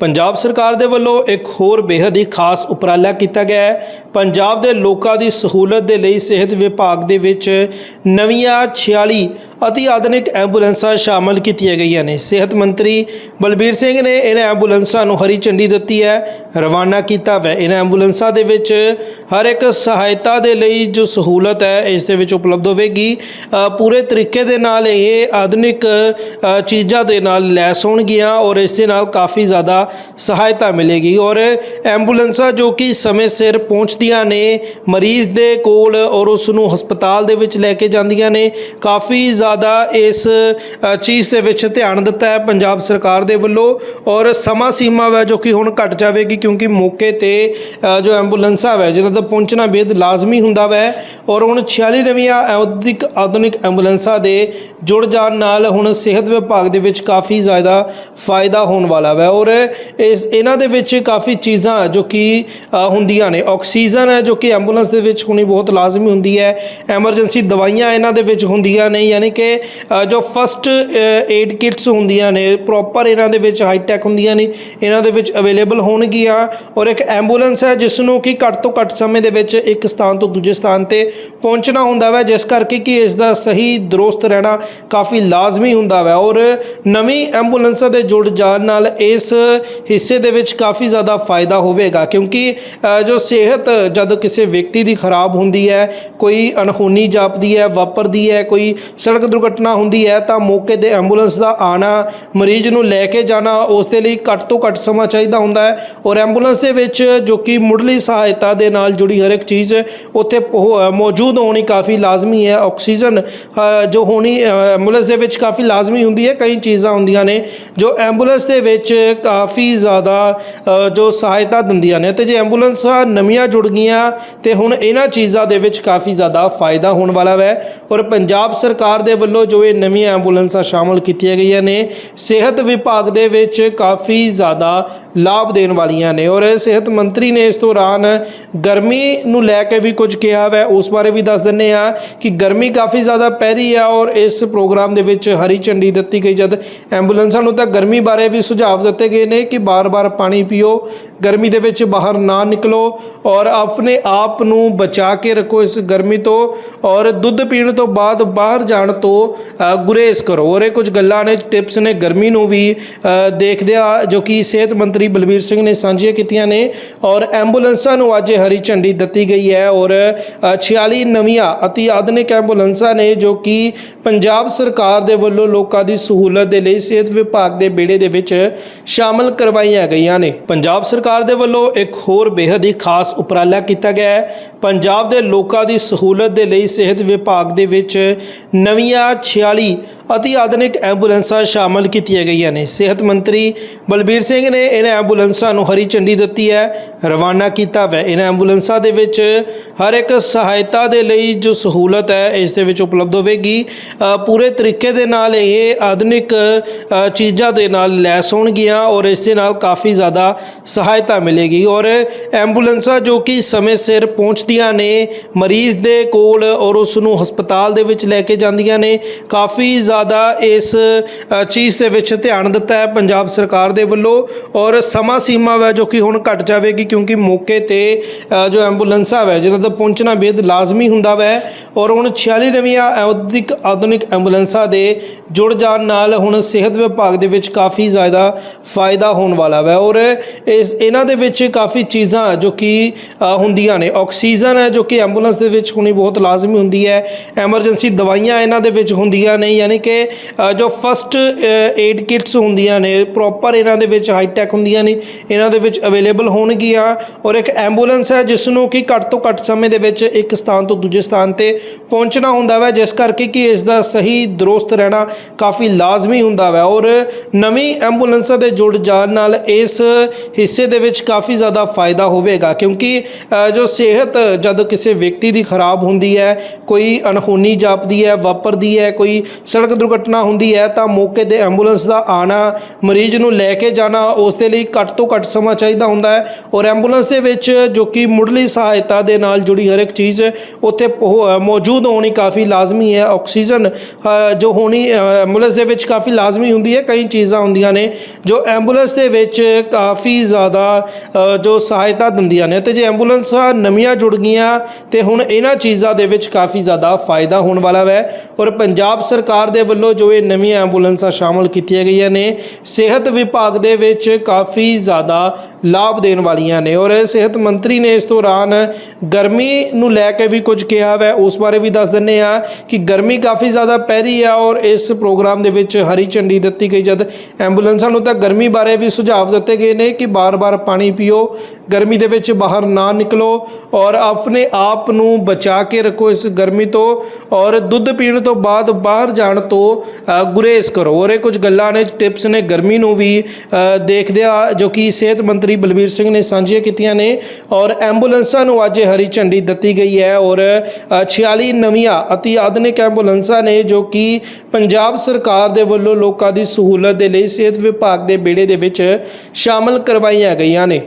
ਪੰਜਾਬ ਸਰਕਾਰ ਦੇ ਵੱਲੋਂ ਇੱਕ ਹੋਰ ਬੇहद ਹੀ ਖਾਸ ਉਪਰਾਲਾ ਕੀਤਾ ਗਿਆ ਹੈ। ਪੰਜਾਬ ਦੇ ਲੋਕਾਂ ਦੀ ਸਹੂਲਤ ਦੇ ਲਈ ਸਿਹਤ ਵਿਭਾਗ ਦੇ ਵਿੱਚ ਨਵੀਆਂ 46 ਅਤੀ ਆਧੁਨਿਕ ਐਂਬੂਲੈਂਸਾਂ ਸ਼ਾਮਲ ਕੀਤੀਆਂ ਗਈਆਂ ਨੇ। ਸਿਹਤ ਮੰਤਰੀ ਬਲਬੀਰ ਸਿੰਘ ਨੇ ਇਹਨਾਂ ਐਂਬੂਲੈਂਸਾਂ ਨੂੰ ਹਰੀ ਝੰਡੀ ਦਿੱਤੀ ਹੈ। ਰਵਾਨਾ ਕੀਤਾ ਵੈ। ਇਹਨਾਂ ਐਂਬੂਲੈਂਸਾਂ ਦੇ ਵਿੱਚ ਹਰ ਇੱਕ ਸਹਾਇਤਾ ਦੇ ਲਈ ਜੋ ਸਹੂਲਤ ਹੈ, ਇਸ ਦੇ ਵਿੱਚ ਉਪਲਬਧ ਹੋਵੇਗੀ। ਪੂਰੇ ਤਰੀਕੇ ਦੇ ਨਾਲ ਇਹ ਆਧੁਨਿਕ ਚੀਜ਼ਾਂ ਦੇ ਨਾਲ ਲੈਸ ਹੋਣਗੀਆਂ ਔਰ ਇਸ ਦੇ ਨਾਲ ਕਾਫੀ ਜ਼ਿਆਦਾ ਸਹਾਇਤਾ ਮਿਲੇਗੀ। ਔਰ ਐਂਬੂਲੈਂਸਾਂ ਜੋ ਕਿ ਸਮੇਂ ਸਿਰ ਪਹੁੰਚਦੀਆਂ ਨੇ, ਮਰੀਜ਼ ਦੇ ਕੋਲ ਔਰ ਉਸ ਨੂੰ ਹਸਪਤਾਲ ਦੇ ਵਿੱਚ ਲੈ ਕੇ ਜਾਂਦੀਆਂ ਨੇ, ਕਾਫੀ ਜ਼ਿਆਦਾ ਇਸ ਚੀਜ਼ ਦੇ ਵਿੱਚ ਧਿਆਨ ਦਿੱਤਾ ਹੈ ਪੰਜਾਬ ਸਰਕਾਰ ਦੇ ਵੱਲੋਂ ਔਰ ਸਮਾਂ ਸੀਮਾ ਹੈ ਜੋ ਕਿ ਹੁਣ ਘਟ ਜਾਵੇਗੀ ਕਿਉਂਕਿ ਮੌਕੇ ਤੇ ਜੋ ਐਂਬੂਲੈਂਸਾਂ ਹੈ ਜਿਹਨਾਂ ਦਾ ਪਹੁੰਚਣਾ ਬੇਦ ਲਾਜ਼ਮੀ ਹੁੰਦਾ ਵੈ ਔਰ ਹੁਣ 46 ਨਵੀਆਂ ਆਧੁਨਿਕ ਆਧੁਨਿਕ ਐਂਬੂਲੈਂਸਾਂ ਦੇ ਜੁੜ ਜਾਣ ਨਾਲ ਹੁਣ ਸਿਹਤ ਵਿਭਾਗ ਦੇ ਵਿੱਚ ਕਾਫੀ ਜ਼ਿਆਦਾ ਫਾਇਦਾ ਹੋਣ ਵਾਲਾ ਵੈ ਔਰ ਇਸ, ਇਹਨਾਂ ਦੇ ਵਿੱਚ ਕਾਫੀ ਚੀਜ਼ਾਂ ਜੋ ਕਿ ਹੁੰਦੀਆਂ ਨੇ। ਆਕਸੀਜਨ ਹੈ ਜੋ ਕਿ ਐਂਬੂਲੈਂਸ ਦੇ ਵਿੱਚ ਹੋਣੀ ਬਹੁਤ ਲਾਜ਼ਮੀ ਹੁੰਦੀ ਹੈ। ਐਮਰਜੈਂਸੀ ਦਵਾਈਆਂ ਇਹਨਾਂ ਦੇ ਵਿੱਚ ਹੁੰਦੀਆਂ ਨੇ ਯਾਨੀ ਕਿ ਜੋ ਫਸਟ ਏਡ ਕਿਟਸ ਹੁੰਦੀਆਂ ਨੇ ਪ੍ਰੋਪਰ ਇਹਨਾਂ ਦੇ ਵਿੱਚ ਹਾਈ ਟੈਕ ਹੁੰਦੀਆਂ ਨੇ, ਇਹਨਾਂ ਦੇ ਵਿੱਚ ਅਵੇਲੇਬਲ ਹੋਣਗੀਆਂ ਔਰ ਇੱਕ ਐਂਬੂਲੈਂਸ ਹੈ ਜਿਸ ਨੂੰ ਕਿ ਘੱਟ ਤੋਂ ਘੱਟ ਸਮੇਂ ਦੇ ਵਿੱਚ ਇੱਕ ਸਥਾਨ ਤੋਂ ਦੂਜੇ ਸਥਾਨ ਤੇ ਪਹੁੰਚਣਾ ਹੁੰਦਾ ਵੈ, ਜਿਸ ਕਰਕੇ ਕਿ ਇਸ ਦਾ ਸਹੀ ਦਰੁਸਤ ਰਹਿਣਾ ਕਾਫੀ ਲਾਜ਼ਮੀ ਹੁੰਦਾ ਵੈ ਔਰ ਨਵੀਂ ਐਂਬੂਲੈਂਸਾਂ ਦੇ ਜੁੜ ਜਾਣ ਨਾਲ ਇਸ ਹਿੱਸੇ ਦੇ ਵਿੱਚ ਕਾਫੀ ਜ਼ਿਆਦਾ ਫਾਇਦਾ ਹੋਵੇਗਾ ਕਿਉਂਕਿ ਜੋ ਸਿਹਤ ਜਦ ਕਿਸੇ ਵਿਅਕਤੀ ਦੀ ਖਰਾਬ ਹੁੰਦੀ ਹੈ, ਕੋਈ ਅਣਹੋਣੀ ਜਾਪਦੀ ਹੈ, ਵਾਪਰਦੀ ਹੈ, ਕੋਈ ਸੜਕ ਦੁਰਘਟਨਾ ਹੁੰਦੀ ਹੈ ਤਾਂ ਮੌਕੇ ਤੇ ਐਂਬੂਲੈਂਸ ਦਾ ਆਣਾ, ਮਰੀਜ਼ ਨੂੰ ਲੈ ਕੇ ਜਾਣਾ, ਉਸ ਦੇ ਲਈ ਘੱਟ ਤੋਂ ਘੱਟ ਸਮਾਂ ਚਾਹੀਦਾ ਹੁੰਦਾ ਹੈ। ਔਰ ਐਂਬੂਲੈਂਸ ਦੇ ਵਿੱਚ ਜੋ ਕਿ ਮੁੱਢਲੀ ਸਹਾਇਤਾ ਦੇ ਨਾਲ ਜੁੜੀ ਹਰ ਇੱਕ ਚੀਜ਼ ਉੱਥੇ ਮੌਜੂਦ ਹੋਣੀ ਕਾਫੀ ਲਾਜ਼ਮੀ ਹੈ। ਆਕਸੀਜਨ ਜੋ ਹੋਣੀ ਐਂਬੂਲੈਂਸ ਦੇ ਵਿੱਚ ਕਾਫੀ ਲਾਜ਼ਮੀ ਹੁੰਦੀ ਹੈ। ਕਈ ਚੀਜ਼ਾਂ ਹੁੰਦੀਆਂ ਨੇ ਜੋ ਐਂਬੂਲੈਂਸ ਦੇ ਵਿੱਚ ਕਾਫੀ ਜ਼ਿਆਦਾ ਜੋ ਸਹਾਇਤਾ ਦਿੰਦੀਆਂ ਨੇ। ਤੇ ਜੇ ਐਂਬੂਲੈਂਸਾਂ ਨਵੀਆਂ ਜੁੜ ਗਈਆਂ, ਤੇ ਹੁਣ ਇਹਨਾਂ ਚੀਜ਼ਾਂ ਦੇ ਵਿੱਚ ਕਾਫੀ ਜ਼ਿਆਦਾ ਫਾਇਦਾ ਹੋਣ ਵਾਲਾ ਹੈ ਔਰ ਪੰਜਾਬ ਸਰਕਾਰ ਦੇ ਵੱਲੋਂ ਜੋ ਇਹ ਨਵੀਆਂ ਐਂਬੂਲੈਂਸਾਂ ਸ਼ਾਮਲ ਕੀਤੀਆਂ ਗਈਆਂ ਨੇ, ਸਿਹਤ ਵਿਭਾਗ ਦੇ ਵਿੱਚ ਕਾਫੀ ਜ਼ਿਆਦਾ ਲਾਭ ਦੇਣ ਵਾਲੀਆਂ ਨੇ ਔਰ ਸਿਹਤ ਮੰਤਰੀ ਨੇ ਇਸ ਦੌਰਾਨ ਗਰਮੀ ਨੂੰ ਲੈ ਕੇ ਵੀ ਕੁਝ ਕਿਹਾ ਹੈ ਉਸ ਬਾਰੇ ਵੀ ਦੱਸ ਦਿੰਨੇ ਆ ਕਿ ਗਰਮੀ ਕਾਫੀ ਜ਼ਿਆਦਾ ਪੈ ਰਹੀ ਹੈ ਔਰ ਇਸ ਪ੍ਰੋਗਰਾਮ ਦੇ ਵਿੱਚ ਹਰੀ ਝੰਡੀ ਦਿੱਤੀ ਗਈ, ਜਦ ਐਂਬੂਲੈਂਸਾਂ ਨੂੰ ਤਾਂ ਗਰਮੀ ਬਾਰੇ ਵੀ ਸੁਝਾਅ ਦਿੱਤੇ ਗਏ ਨੇ ਕਿ ਬਾਰ-ਬਾਰ ਪਾਣੀ ਪੀਓ, ਗਰਮੀ ਦੇ ਵਿੱਚ ਬਾਹਰ ਨਾ ਨਿਕਲੋ ਔਰ ਆਪਣੇ ਆਪ ਨੂੰ ਬਚਾ ਕੇ ਰੱਖੋ ਇਸ ਗਰਮੀ ਤੋਂ ਔਰ ਦੁੱਧ ਪੀਣ ਤੋਂ ਬਾਅਦ ਬਾਹਰ ਜਾਣ ਤੋਂ ਗੁਰੇਜ਼ ਕਰੋ। ਔਰ ਇਹ ਕੁਝ ਗੱਲਾਂ ਨੇ ਟਿਪਸ ਨੇ ਗਰਮੀ ਨੂੰ ਵੀ ਦੇਖਦਿਆਂ ਜੋ ਕਿ ਸਿਹਤ ਮੰਤਰੀ ਬਲਬੀਰ ਸਿੰਘ ਨੇ ਸਾਂਝੀਆਂ ਕੀਤੀਆਂ ਨੇ। ਔਰ ਐਂਬੂਲੈਂਸਾਂ ਨੂੰ ਅੱਜ ਹਰੀ ਝੰਡੀ ਦਿੱਤੀ ਗਈ ਹੈ। ਔਰ ਅ, 46 ਨਵੀਆਂ ਅਤੀ ਆਧੁਨਿਕ ਐਂਬੂਲੈਂਸਾਂ ਨੇ ਜੋ ਕਿ ਪੰਜਾਬ ਸਰਕਾਰ ਦੇ ਵੱਲੋਂ ਲੋਕਾਂ ਦੀ ਸਹੂਲਤ ਦੇ ਲਈ ਸਿਹਤ ਵਿਭਾਗ ਦੇ ਬੇੜੇ ਦੇ ਵਿੱਚ ਸ਼ਾਮਲ ਕਰਵਾਈਆਂ ਗਈਆਂ ਨੇ। ਪੰਜਾਬ ਸਰਕਾਰ ਦੇ ਵੱਲੋਂ ਇੱਕ ਹੋਰ ਬੇहद ਹੀ ਖਾਸ ਉਪਰਾਲਾ ਕੀਤਾ ਗਿਆ ਹੈ। ਪੰਜਾਬ ਦੇ ਲੋਕਾਂ ਦੀ ਸਹੂਲਤ ਦੇ ਲਈ ਸਿਹਤ ਵਿਭਾਗ ਦੇ ਵਿੱਚ ਨਵੀਆਂ 46 ਅਤੀ ਆਧੁਨਿਕ ਐਂਬੂਲੈਂਸਾਂ ਸ਼ਾਮਲ ਕੀਤੀਆਂ ਗਈਆਂ ਨੇ। ਸਿਹਤ ਮੰਤਰੀ ਬਲਬੀਰ ਸਿੰਘ ਨੇ ਇਹਨਾਂ ਐਂਬੂਲੈਂਸਾਂ ਨੂੰ ਹਰੀ ਝੰਡੀ ਦਿੱਤੀ ਹੈ। ਰਵਾਨਾ ਕੀਤਾ ਵੈ। ਇਹਨਾਂ ਐਂਬੂਲੈਂਸਾਂ ਦੇ ਵਿੱਚ ਹਰ ਇੱਕ ਸਹਾਇਤਾ ਦੇ ਲਈ ਜੋ ਸਹੂਲਤ ਹੈ, ਇਸ ਦੇ ਵਿੱਚ ਉਪਲਬਧ ਹੋਵੇਗੀ। ਪੂਰੇ ਤਰੀਕੇ ਦੇ ਨਾਲ ਇਹ ਆਧੁਨਿਕ ਚੀਜ਼ਾਂ ਦੇ ਨਾਲ ਲੈਸ ਹੋਣਗੀਆਂ ਔਰ ਇਸ ਦੇ ਨਾਲ ਕਾਫੀ ਜ਼ਿਆਦਾ ਸਹਾਇਤਾ ਮਿਲੇਗੀ। ਔਰ ਐਂਬੂਲੈਂਸਾਂ ਜੋ ਕਿ ਸਮੇਂ ਸਿਰ ਪਹੁੰਚਦੀਆਂ ਨੇ, ਮਰੀਜ਼ ਦੇ ਕੋਲ ਔਰ ਉਸ ਨੂੰ ਹਸਪਤਾਲ ਦੇ ਵਿੱਚ ਲੈ ਕੇ ਜਾਂਦੀਆਂ ਨੇ, ਕਾਫੀ ਜ਼ਿਆਦਾ ਇਸ ਚੀਜ਼ ਦੇ ਵਿੱਚ ਧਿਆਨ ਦਿੱਤਾ ਹੈ ਪੰਜਾਬ ਸਰਕਾਰ ਦੇ ਵੱਲੋਂ ਔਰ ਸਮਾਂ ਸੀਮਾ ਹੈ ਜੋ ਕਿ ਹੁਣ ਘਟ ਜਾਵੇਗੀ ਕਿਉਂਕਿ ਮੌਕੇ ਤੇ ਜੋ ਐਂਬੂਲੈਂਸਾਂ ਹੈ ਜਿਹਨਾਂ ਦਾ ਪਹੁੰਚਣਾ ਬੇਦ ਲਾਜ਼ਮੀ ਹੁੰਦਾ ਵੈ ਔਰ ਹੁਣ 46 ਨਵੀਆਂ ਆਧੁਨਿਕ ਆਧੁਨਿਕ ਐਂਬੂਲੈਂਸਾਂ ਦੇ ਜੁੜ ਜਾਣ ਨਾਲ ਹੁਣ ਸਿਹਤ ਵਿਭਾਗ ਦੇ ਵਿੱਚ ਕਾਫੀ ਜ਼ਿਆਦਾ ਫਾਇਦਾ ਹੋਣ ਵਾਲਾ ਵੈ ਔਰ ਇਸ, ਇਹਨਾਂ ਦੇ ਵਿੱਚ ਕਾਫੀ ਚੀਜ਼ਾਂ ਜੋ ਕਿ ਹੁੰਦੀਆਂ ਨੇ। ਆਕਸੀਜਨ ਹੈ ਜੋ ਕਿ ਐਂਬੂਲੈਂਸ ਦੇ ਵਿੱਚ ਹੋਣੀ ਬਹੁਤ ਲਾਜ਼ਮੀ ਹੁੰਦੀ ਹੈ। ਐਮਰਜੈਂਸੀ ਦਵਾਈਆਂ ਇਹਨਾਂ ਦੇ ਵਿੱਚ ਹੁੰਦੀਆਂ ਨੇ ਯਾਨੀ ਕਿ ਜੋ ਫਸਟ ਏਡ ਕਿਟਸ ਹੁੰਦੀਆਂ ਨੇ ਪ੍ਰੋਪਰ ਇਹਨਾਂ ਦੇ ਵਿੱਚ ਹਾਈ ਟੈਕ ਹੁੰਦੀਆਂ ਨੇ, ਇਹਨਾਂ ਦੇ ਵਿੱਚ ਅਵੇਲੇਬਲ ਹੋਣਗੀਆਂ ਔਰ ਇੱਕ ਐਂਬੂਲੈਂਸ ਹੈ ਜਿਸ ਨੂੰ ਕਿ ਘੱਟ ਤੋਂ ਘੱਟ ਸਮੇਂ ਦੇ ਵਿੱਚ ਇੱਕ ਸਥਾਨ ਤੋਂ ਦੂਜੇ ਸਥਾਨ ਤੇ ਪਹੁੰਚਣਾ ਹੁੰਦਾ ਵੈ, ਜਿਸ ਕਰਕੇ ਕਿ ਇਸ ਦਾ ਸਹੀ ਦਰੁਸਤ ਰਹਿਣਾ ਕਾਫੀ ਲਾਜ਼ਮੀ ਹੁੰਦਾ ਵੈ ਔਰ ਨਵੀਂ ਐਂਬੂਲੈਂਸਾਂ ਦੇ ਜੁੜ ਜਾਣ ਨਾਲ ਇਸ ਹਿੱਸੇ ਦੇ ਵਿੱਚ ਕਾਫੀ ਜ਼ਿਆਦਾ ਫਾਇਦਾ ਹੋਵੇਗਾ ਕਿਉਂਕਿ ਜੋ ਸਿਹਤ ਜਦ ਕਿਸੇ ਵਿਅਕਤੀ ਦੀ ਖਰਾਬ ਹੁੰਦੀ ਹੈ, ਕੋਈ ਅਣਹੋਣੀ ਜਾਪਦੀ ਹੈ, ਵਾਪਰਦੀ ਹੈ, ਕੋਈ ਸੜਕ ਦੁਰਘਟਨਾ ਹੁੰਦੀ ਹੈ ਤਾਂ ਮੌਕੇ ਤੇ ਐਂਬੂਲੈਂਸ ਦਾ ਆਣਾ, ਮਰੀਜ਼ ਨੂੰ ਲੈ ਕੇ ਜਾਣਾ, ਉਸ ਦੇ ਲਈ ਘੱਟ ਤੋਂ ਘੱਟ ਸਮਾਂ ਚਾਹੀਦਾ ਹੁੰਦਾ ਹੈ। ਔਰ ਐਂਬੂਲੈਂਸ ਦੇ ਵਿੱਚ ਜੋ ਕਿ ਮੁੱਢਲੀ ਸਹਾਇਤਾ ਦੇ ਨਾਲ ਜੁੜੀ ਹਰ ਇੱਕ ਚੀਜ਼ ਉੱਥੇ ਮੌਜੂਦ ਹੋਣੀ ਕਾਫੀ ਲਾਜ਼ਮੀ ਹੈ। ਆਕਸੀਜਨ ਜੋ ਹੋਣੀ ਐਂਬੂਲੈਂਸ ਦੇ ਵਿੱਚ ਕਾਫੀ ਲਾਜ਼ਮੀ ਹੁੰਦੀ ਹੈ। ਕਈ ਚੀਜ਼ਾਂ ਹੁੰਦੀਆਂ ਨੇ ਜੋ ਐਂਬੂਲੈਂਸ ਦੇ ਵਿੱਚ ਕਾਫੀ ਜ਼ਿਆਦਾ ਜੋ ਸਹਾਇਤਾ ਦਿੰਦੀਆਂ ਨੇ। ਤੇ ਜੇ ਐਂਬੂਲੈਂਸਾਂ ਨਵੀਆਂ ਜੁੜ ਗਈਆਂ, ਤੇ ਹੁਣ ਇਹਨਾਂ ਚੀਜ਼ਾਂ ਦੇ ਵਿੱਚ ਕਾਫੀ ਜ਼ਿਆਦਾ ਫਾਇਦਾ ਹੋਣ ਵਾਲਾ ਹੈ ਔਰ ਪੰਜਾਬ ਸਰਕਾਰ ਦੇ ਵੱਲੋਂ ਜੋ ਇਹ ਨਵੀਆਂ ਐਂਬੂਲੈਂਸਾਂ ਸ਼ਾਮਲ ਕੀਤੀਆਂ ਗਈਆਂ ਨੇ, ਸਿਹਤ ਵਿਭਾਗ ਦੇ ਵਿੱਚ ਕਾਫੀ ਜ਼ਿਆਦਾ ਲਾਭ ਦੇਣ ਵਾਲੀਆਂ ਨੇ ਔਰ ਸਿਹਤ ਮੰਤਰੀ ਨੇ ਇਸ ਦੌਰਾਨ ਗਰਮੀ ਨੂੰ ਲੈ ਕੇ ਵੀ ਕੁਝ ਕਿਹਾ ਹੈ ਉਸ ਬਾਰੇ ਵੀ ਦੱਸ ਦਿੰਨੇ ਆ ਕਿ ਗਰਮੀ ਕਾਫੀ ਜ਼ਿਆਦਾ ਪੈ ਰਹੀ ਆ ਔਰ ਇਸ ਪ੍ਰੋਗਰਾਮ ਦੇ ਵਿੱਚ ਹਰੀ ਝੰਡੀ ਦਿੱਤੀ ਗਈ, ਜਦ ਐਂਬੂਲੈਂਸਾਂ ਨੂੰ ਤਾਂ ਗਰਮੀ ਬਾਰੇ ਵੀ ਸੁਝਾਅ ਦਿੱਤੇ ਗਏ ਨੇ ਕਿ ਬਾਰ-ਬਾਰ ਪਾਣੀ ਪੀਓ, ਗਰਮੀ ਦੇ ਵਿੱਚ ਬਾਹਰ ਨਾ ਨਿਕਲੋ ਔਰ ਆਪਣੇ ਆਪ ਨੂੰ ਬਚਾ ਕੇ ਰੱਖੋ ਇਸ ਗਰਮੀ ਤੋਂ ਔਰ ਦੁੱਧ ਪੀਣ ਤੋਂ ਬਾਅਦ ਬਾਹਰ ਜਾਣ ਤੋਂ ਅ, ਗੁਰੇਜ਼ ਕਰੋ। ਔਰ ਇਹ ਕੁਝ ਗੱਲਾਂ ਨੇ ਟਿਪਸ ਨੇ ਗਰਮੀ ਨੂੰ ਵੀ ਦੇਖਦਿਆਂ ਜੋ ਕਿ ਸਿਹਤ ਮੰਤਰੀ ਬਲਬੀਰ ਸਿੰਘ ਨੇ ਸਾਂਝੀਆਂ ਕੀਤੀਆਂ ਨੇ। ਔਰ ਐਂਬੂਲੈਂਸਾਂ ਨੂੰ ਅੱਜ ਹਰੀ ਝੰਡੀ ਦਿੱਤੀ ਗਈ ਹੈ। ਔਰ ਅ, 46 ਨਵੀਆਂ ਅਤੀ ਆਧੁਨਿਕ ਐਂਬੂਲੈਂਸਾਂ ਨੇ ਜੋ ਕਿ ਪੰਜਾਬ ਸਰਕਾਰ ਦੇ ਵੱਲੋਂ ਲੋਕਾਂ ਦੀ ਸਹੂਲਤ ਦੇ ਲਈ ਸਿਹਤ ਵਿਭਾਗ ਦੇ ਬੇੜੇ ਦੇ ਵਿੱਚ ਸ਼ਾਮਲ ਕਰਵਾਈਆਂ ਗਈਆਂ ਨੇ।